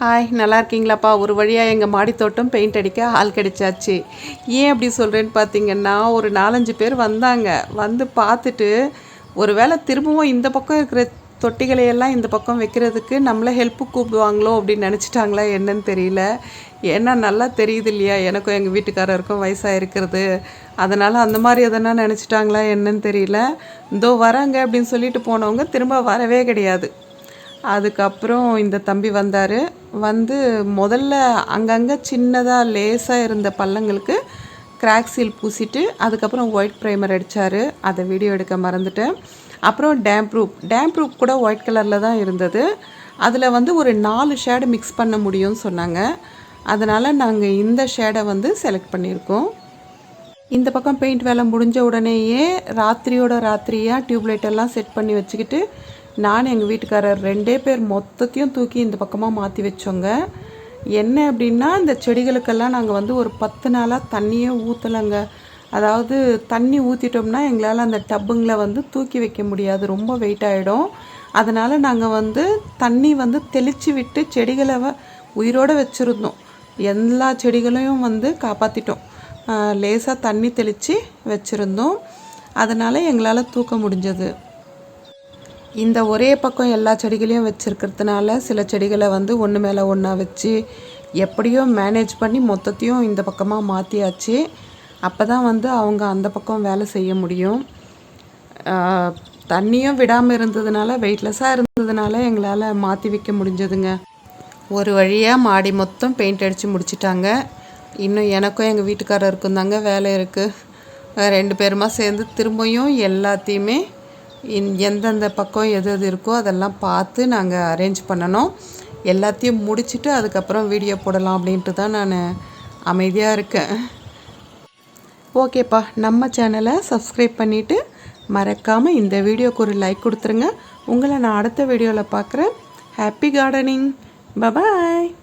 Hi நல்லா இருக்கீங்களாப்பா? ஒரு வழியாக எங்கள் மாடித்தோட்டம் பெயிண்ட் அடிக்க ஆள் கிடைச்சாச்சு. ஏன் அப்படி சொல்கிறேன்னு பார்த்தீங்கன்னா ஒரு நாலஞ்சு பேர் வந்தாங்க. வந்து பார்த்துட்டு ஒரு வேளை திரும்பவும் இந்த பக்கம் இருக்கிற தொட்டிகளையெல்லாம் இந்த பக்கம் வைக்கிறதுக்கு நம்மளை ஹெல்ப்பு கூப்பிடுவாங்களோ அப்படின்னு நினச்சிட்டாங்களா என்னன்னு தெரியல. ஏன்னா நல்லா தெரியுது இல்லையா? எனக்கும் எங்கள் வீட்டுக்காரருக்கும் வயசாக இருக்கிறது அதனால் அந்த மாதிரி எதனா நினச்சிட்டாங்களா என்னன்னு தெரியல. இதோ வராங்க அப்படின்னு சொல்லிட்டு போனவங்க திரும்ப வரவே கிடையாது. அதுக்கப்புறம் இந்த தம்பி வந்தார். வந்து முதல்ல அங்கங்கே சின்னதாக லேசாக இருந்த பள்ளங்களுக்கு கிராக் சீல் பூசிட்டு அதுக்கப்புறம் ஒயிட் ப்ரைமர் அடித்தார் அதை வீடியோ எடுக்க மறந்துட்டேன். அப்புறம் டேம் ப்ரூப் டேம் ப்ரூப் கூட ஒயிட் கலரில் தான் இருந்தது. அதில் வந்து ஒரு நாலு ஷேடு மிக்ஸ் பண்ண முடியும்னு சொன்னாங்க. அதனால் நாங்கள் இந்த ஷேடை வந்து செலக்ட் பண்ணியிருக்கோம். இந்த பக்கம் பெயிண்ட் வேலை முடிஞ்ச உடனேயே ராத்திரியோட ராத்திரியாக டியூப்லைட் எல்லாம் செட் பண்ணி வச்சுக்கிட்டு நான் எங்கள் வீட்டுக்காரர் ரெண்டே பேர் மொத்தத்தையும் தூக்கி இந்த பக்கமாக மாற்றி வச்சோங்க. என்ன அப்படின்னா இந்த செடிகளுக்கெல்லாம் நாங்கள் வந்து ஒரு பத்து நாளாக தண்ணியே ஊற்றலைங்க அதாவது தண்ணி ஊற்றிட்டோம்னா எங்களால் அந்த டப்புங்களை வந்து தூக்கி வைக்க முடியாது. ரொம்ப வெயிட் ஆகிடும் அதனால் நாங்கள் வந்து தண்ணி வந்து தெளித்து விட்டு செடிகளை உயிரோடு வச்சுருந்தோம். எல்லா செடிகளையும் வந்து காப்பாற்றிட்டோம் லேசாக தண்ணி தெளித்து வச்சுருந்தோம். அதனால் எங்களால் தூக்க முடிஞ்சது. இந்த ஒரே பக்கம் எல்லா செடிகளையும் வச்சுருக்கிறதுனால சில செடிகளை வந்து ஒன்று மேலே ஒன்றா வச்சு எப்படியோ மேனேஜ் பண்ணி மொத்தத்தையும் இந்த பக்கமாக மாற்றியாச்சு அப்போ தான் வந்து அவங்க அந்த பக்கம் வேலை செய்ய முடியும். தண்ணியும் விடாமல் இருந்ததுனால வெயிட்லெஸ்ஸாக இருந்ததுனால எங்களால் மாற்றி வைக்க முடிஞ்சதுங்க. ஒரு வழியாக மாடி மொத்தம் பெயிண்ட் அடித்து முடிச்சிட்டாங்க. இன்னும் எனக்கும் எங்கள் வீட்டுக்காரருக்கும் தாங்க வேலை இருக்குது ரெண்டு பேருமா சேர்ந்து திரும்பியும் எல்லாத்தையுமே எந்தெந்த பக்கம் எது எது இருக்கோ அதெல்லாம் பார்த்து நாங்கள் அரேஞ்ச் பண்ணணும். எல்லாத்தையும் முடிச்சுட்டு அதுக்கப்புறம் வீடியோ போடலாம் அப்படின்ட்டு தான் நான் அமைதியாக இருக்கேன். ஓகேப்பா நம்ம சேனலை சப்ஸ்கிரைப் பண்ணிவிட்டு மறக்காமல் இந்த வீடியோக்கு ஒரு லைக் கொடுத்துருங்க. உங்களை நான் அடுத்த வீடியோவில் பார்க்குறேன். Happy gardening bye bye